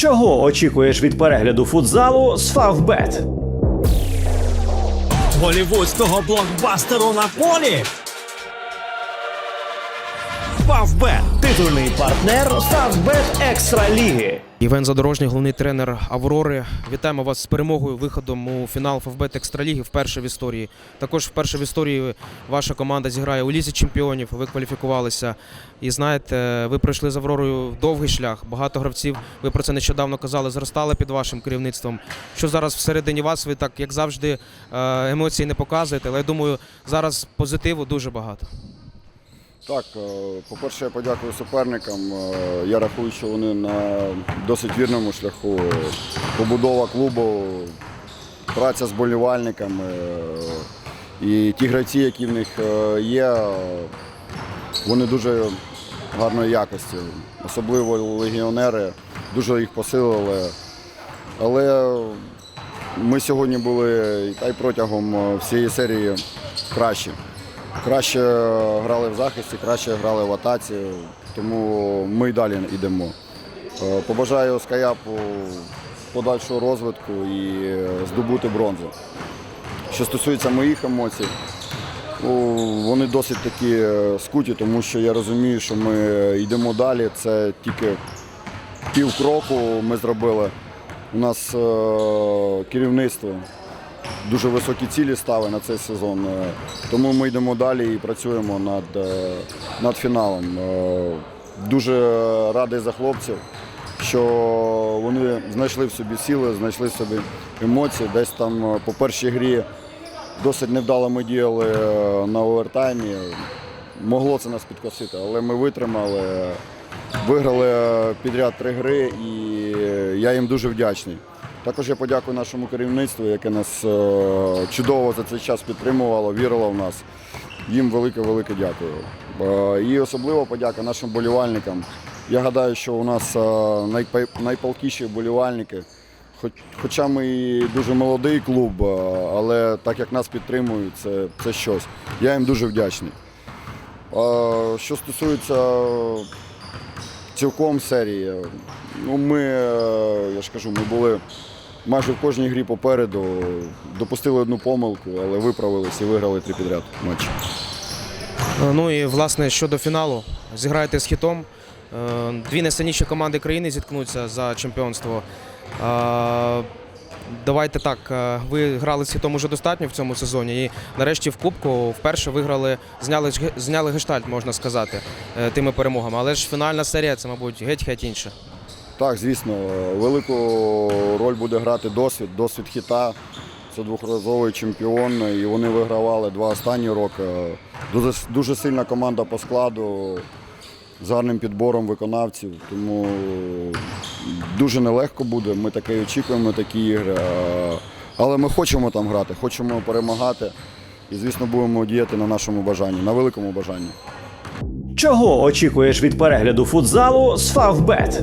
Чого очікуєш від перегляду футзалу з Фавбет? голівудського блокбастеру на полі. Фавбет Титульний партнер Фавбет Екстра Ліги. Євген Задорожній, головний тренер Аврори. Вітаємо вас з перемогою, виходом у фінал Фавбет Екстраліги вперше в історії. Також вперше в історії ваша команда зіграє у лізі чемпіонів. Ви кваліфікувалися. І знаєте, ви пройшли з Авророю довгий шлях. Багато гравців, ви про це нещодавно казали, зростали під вашим керівництвом. Що зараз всередині вас, ви так, як завжди, е, емоції не показуєте, але я думаю, зараз позитиву дуже багато. Так, е, по-перше, я подякую суперникам. Е, Я рахую, що вони на досить вірному шляху. Побудова клубу, праця з болівальниками. е, І ті гравці, які в них є, вони дуже гарної якості. Особливо легіонери, дуже їх посилили. Але ми сьогодні були та й протягом всієї серії кращі. Краще грали в захисті, краще грали в атаці, тому ми й далі йдемо. Е, Побажаю Скаяпу подальшого розвитку і здобути бронзу. Що стосується моїх емоцій, ну, вони досить такі е, скуті, тому що я розумію, що ми йдемо далі. Це тільки пів кроку ми зробили. У нас е, керівництво дуже високі цілі ставить на цей сезон. Е, Тому ми йдемо далі і працюємо над, е, над фіналом. Е, Дуже радий за хлопців, що вони знайшли в собі сили, знайшли в собі емоції. Десь там по першій грі досить невдало ми діяли на овертаймі. Могло це нас підкосити, але ми витримали, виграли підряд три гри, і я їм дуже вдячний. Також я подякую нашому керівництву, яке нас е, чудово за цей час підтримувало, вірило в нас. Їм велике-велике дякую. Е, І особливо подяка нашим болівальникам. Я гадаю, що у нас е, найпалкіші болівальники. Хоча ми і дуже молодий клуб, але так як нас підтримують, це, це щось. Я їм дуже вдячний. Що стосується цілком серії, ну ми, е, я ж кажу, ми були майже в кожній грі попереду, допустили одну помилку, але виправились і виграли три підряд матчі. Е, Ну і власне щодо фіналу, зіграєте з хітом. Е, Дві найсильніші команди країни зіткнуться за чемпіонство. Давайте так, ви грали з хітом уже достатньо в цьому сезоні, і нарешті в Кубку вперше виграли, зняли, зняли гештальт, можна сказати, тими перемогами. Але ж фінальна серія це, мабуть, геть-геть інше. Так, звісно, велику роль буде грати досвід, досвід хіта. Це двохразовий чемпіон, і вони вигравали два останні роки. Дуже, дуже сильна команда по складу, з гарним підбором виконавців. Тому дуже нелегко буде. Ми таке очікуємо, такі ігри. Але ми хочемо там грати, хочемо перемагати. І, звісно, будемо діяти на нашому бажанні, на великому бажанні. Чого очікуєш від перегляду футзалу з Фавбет?